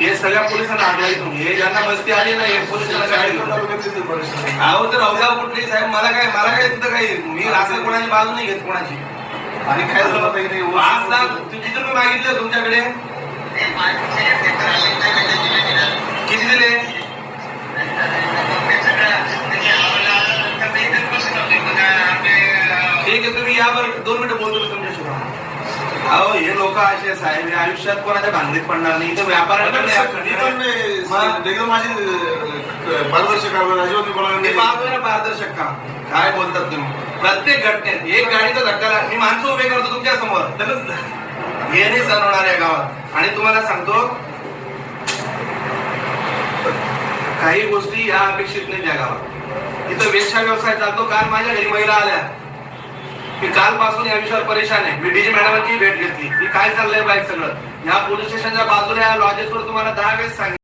हे सगळ्या पोलिसांना आढळली तुम्ही. हे ज्यांना मस्ती आली ना हे पोलिसांना काय अहो तर अवघा कुठली? साहेब मला काय मला काय तिथं काही मी असं कोणाची बाजू नाही घेत कोणाची. आणि काय झालं पाहिजे लाख किती तुम्ही मागितलं तुमच्याकडे? ठीक आहे तुम्ही या बरं दोन मिनिटं बोलतो तुमच्याशी अहो हे लोक असे साहेब आयुष्यात कोणाच्या भांडणीत पडणार नाही. इथं व्यापाऱ्यांकडे एकदम माझी पारदर्शक पारदर्शक काम. काय बोलतात तुम्ही प्रत्येक घटनेत एक गाडीचा धक्का लाग- मी माणसं उभे करतो तुमच्यासमोर. हे नाही सण होणार या गावात. आणि तुम्हाला सांगतो काही गोष्टी या अपेक्षित नाही त्या गावात. इथं वेश्या व्यवसाय चालतो. काल माझ्या घरी महिला आल्या. मी कालपासून या विषयावर परेशान आहे. मी डीजी मॅडमांची भेट घेतली. की काय चाललंय बाईक सगळं? या पोलीस स्टेशनच्या बाजूला या लॉजेसवर तुम्हाला दहा वेळेस सांगितलं.